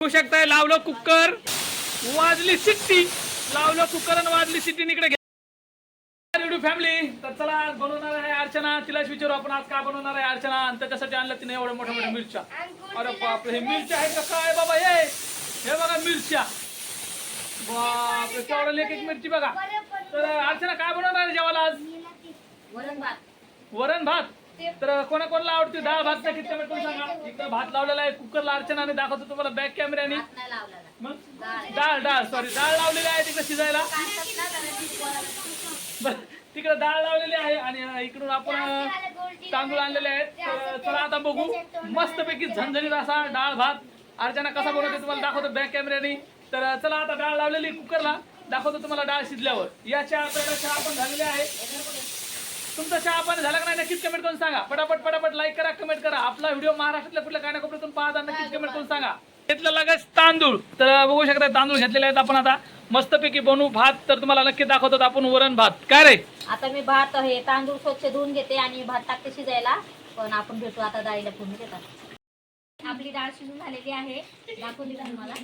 बघू शकताय? लावलं कुकर. वाजली सिट्टी. लावलं कुकर आणि वाजली सिट्टी इकडे घ्या फॅमिली तर चला बनवणार आहे अर्चना. तिलाच विचारू आपण आज काय बनवणार आहे अर्चना? आणि त्याच्यासाठी आणलं तिने एवढ्या मोठ्या मोठ्या मिरच्या. अरे बापरे हे मिरच्या आहेत का? काय बाबा हे? हे बघा मिरच्या. बापरे केवढं एक एक मिरची बघा. तर अर्चना काय बनवणार आहे जेवायला आज? वरण भात. वरण भात. तर कोणा कोणाला आवडते? डाळ भात नाही किती कमेंट करून सांगा. इकडे भात लावलेला आहे. कुकरला अर्चनाने दाखवतो तुम्हाला बॅक कॅमेऱ्याने मग? डाळ डाळ सॉरी डाळ लावलेली आहे तिकडे शिजायला. तिकडे डाळ लावलेली आहे आणि इकडून आपण तांदूळ आणलेले आहेत. तर चला आता बघू. मस्तपैकी झणझणीत असा डाळ भात अर्चना कसा बनवते तुम्हाला दाखवतो बॅक कॅमेऱ्याने तर चला आता डाळ लावलेली कुकरला. दाखवतो तुम्हाला डाळ शिजल्यावर. या चहा आपल्याला चहा पण झालेली आहे तुमचा चहा पाणी झाला का नाही नक्कीच कमेंट करून सांगा. पटापट पटापट लाईक करा कमेंट करा. आपला व्हिडिओ महाराष्ट्रातल्या कुठल्या कानाकोपऱ्यातून पाहता नक्कीच कमेंट करून सांगा. घेतलं लगेच तांदूळ. तर बघू शकता तांदूळ घेतलेले आहेत आपण आता. मस्तपैकी बनवू भात तर तुम्हाला नक्की दाखवतो आपण वरण भात. काय रे? आता मी भात हे तांदूळ स्वच्छ धुवून घेते आणि भात टाकते शिजायला. पण आपण भेटू आता डाळीला फोडणी देतात आपली डाळ शिजून झालेली आहे. दाखवली तुम्हाला?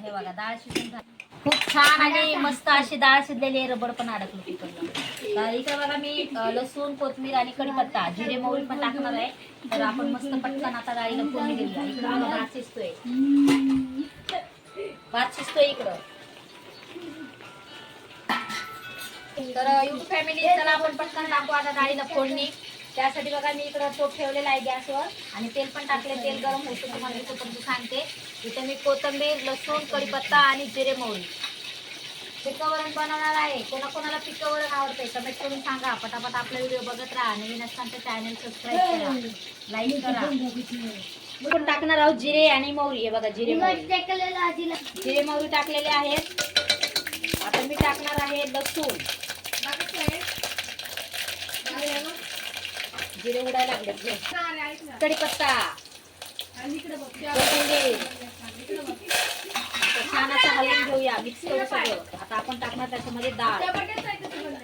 हे बघा डाळ शिजून झाली. छान आणि मस्त अशी डाळ शिजलेली आहे रबड पण अडकलं कुकरला तर इकडे बघा मी लसूण कोथमीर आणि कढीपत्ता जिरे मोहरी पण टाकणार आहे. तर आपण मस्त पटकन आता डाळीला फोडणी दिली इकडे बघा भात शिजतोय. भात शिजतोय इकडं. तर युट्यूब फॅमिली चला आपण पटकन टाकू आता डाळीला फोडणी. त्यासाठी बघा मी इकडं तोप ठेवलेला आहे गॅसवर आणि तेल पण टाकले तेल गरम होतं तुम्हाला सांगते. इथं मी कोथिंबीर लसूण कढीपत्ता आणि जिरे मोहरी. पिकवरण बनवणार आहे. कोणाकोणाला पिकवरण आवडते कमेंट करून सांगा. पटापट आपला व्हिडिओ बघत राहा. नवीन असताना चॅनल सबस्क्राईब करा. लाईक करा. आपण टाकणार आहोत जिरे आणि मोहरी हे बघा जिरे जिरे मोहरी टाकलेले आहेत. आता मी टाकणार आहे लसूण. जिरे उडायला लागले कढीपत्ता कोथिंबीर आता छान असं हलवून घेऊया मिक्स करू सगळं आता आपण टाकणार त्याच्यामध्ये डाळ.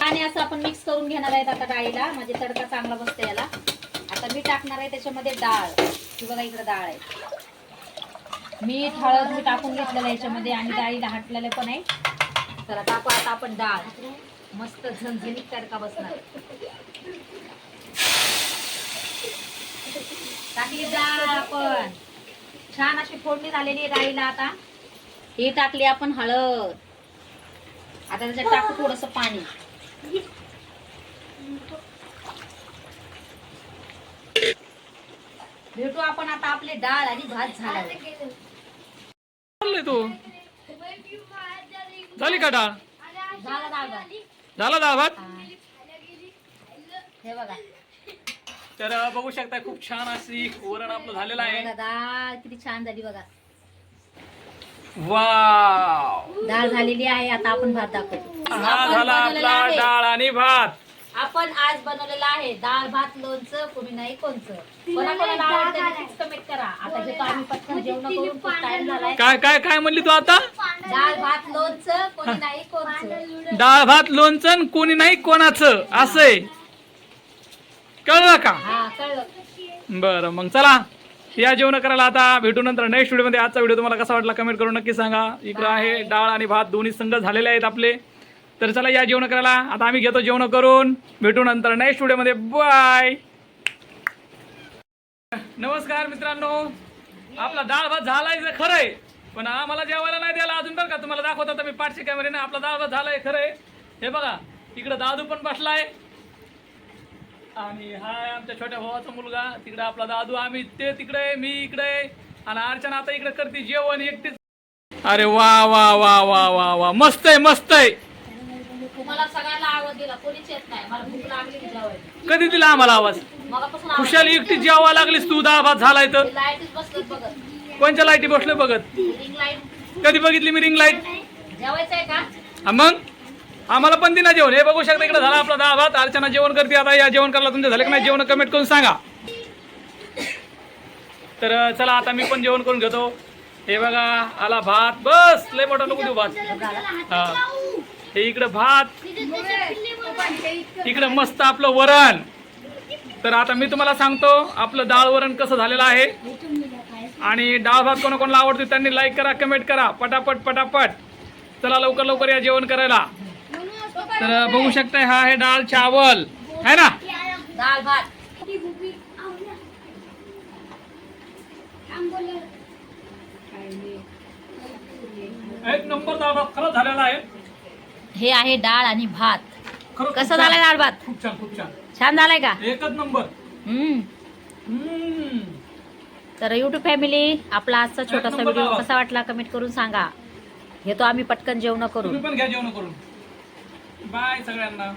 आणि असं आपण मिक्स करून घेणार आहेत आता डाळीला. म्हणजे तडका चांगला बसतो याला. आता मी टाकणार आहे त्याच्यामध्ये डाळ. ही बघा इकडे डाळ आहे. मीठ हळद मी टाकून घेतलेलं आहे याच्यामध्ये आणि डाळीला हटलेलं पण आहे. चला टाकू आता आपण डाळ. मस्त झणझणीत तडका बसणार. टाकली डाळ आपण. छान अशी फोडणी झालेली आहे डाळीला आता. ही टाकली आपण हळद. आता त्याच्यात टाकू थोडस पाणी. भेटू आपण आता आपली डाळ आणि भात झाला चाललंय तू. झाली का डाळ? झाला डाळ भात. झाला डाळ भात? हा. बघा. तर बघू शकता खूप छान अशी वरण आपलं झालेलं आहे. डाळ किती छान झाली बघा. वाव. डाळ झालेली आहे आता आपण भात दाखवतो. हा झाला आपला. डाळ आणि भात. आपण आज बनवलेला आहे डाळ भात लोणचं कोणी नाही कोणचं. कोणाकोणाला आवडतं नक्कीच कमेंट करा. आता घेतो आम्ही पटकन जेवण करून खूप टाइम झालाय. काय काय काय म्हणली तू आता? डाळ भात लोणचं कोणी नाही कोणचं. डाळ भात लोणचं कोणी नाही कोणाचं. असंय. कळलं का? हा कळलं. बरं मग चला. या जेवण करायला आता भेटू नंतर. नेक्स्ट व्हिडिओमध्ये आजचा व्हिडिओ तुम्हाला कसा वाटला कमेंट करून नक्की सांगा. इकडं आहे डाळ आणि भात दोन्ही संघ झालेले आहेत आपले. तर चला या जेवण करायला. आता आम्ही घेतो जेवण करून. भेटू नंतर. नेक्स्ट व्हिडिओमध्ये बाय नमस्कार मित्रांनो. आपला डाळ भात झालाय खरंय पण आम्हाला जेवायला नाही द्यायला अजून बरं का? तुम्हाला दाखवत होता मी पाठशे कॅमेऱ्याने आपला डाळ भात झालाय खरंय हे बघा इकडं दादू पण बसलाय. आणि हा आहे आमच्या छोट्या भावाचा मुलगा तिकडे आपला दादू आम्ही ते तिकडे मी इकडे. आणि अर्चना आता इकडे करते जेवण एकटीच. अरे वा वा वा वा वा वा. मस्त आहे मस्त आहे. तुम्हाला सगळ्यांना आवाज दिला. कोणीच येत नाही. मला भूक लागली की जेवायला. कधी दिला आम्हाला आवाज? आवाज खुशाली एकटी जेवा लागलीस तू दहा भात झालाय तर. बसलं कोणत्या लाईटी बसलोय बघत? कधी बघितली मी रिंग लाइट? जेवायचंय का? हा मग? आम्हाला पण दिना जेवण. हे बघू शकता इकडे झाला आपला दहा भात. अर्चना जेवण करते आता. या जेवण करायला तुमचं झालं की नाही? जेवण कमेंट करून सांगा. तर चला आता मी पण जेवण करून घेतो. हे बघा आला भात. बस! लय मोठा नको देऊ भात. हा. हे इकडं भात. इकडं मस्त आपलं वरण. तर आता मी तुम्हाला सांगतो आपलं डाळ वरण कसं झालेलं आहे. आणि डाळ भात कोणाकोणाला आवडतो आवडते त्यांनी लाईक करा कमेंट करा. पटापट पटापट. चला लवकर लवकर या जेवण करायला. तर बघू शकताय हा आहे डाळ चावल. है ना? डाळ भात. एक नंबर डाळ भात खरंच झालेला आहे. हे आहे डाळ आणि भात. खरंच खूप कसं छान. झालंय डाळ भात? खूप छान खूप छान. छान झालाय का? एकच नंबर. हम्म. हम्म. तर युट्यूब फॅमिली आपला आजचा छोटासा नंबर व्हिडिओ. कसा वाटला कमेंट करून सांगा. घेतो आम्ही पटकन जेवण करून. तुम्ही पण घ्या जेवण करून. बाय सगळ्यांना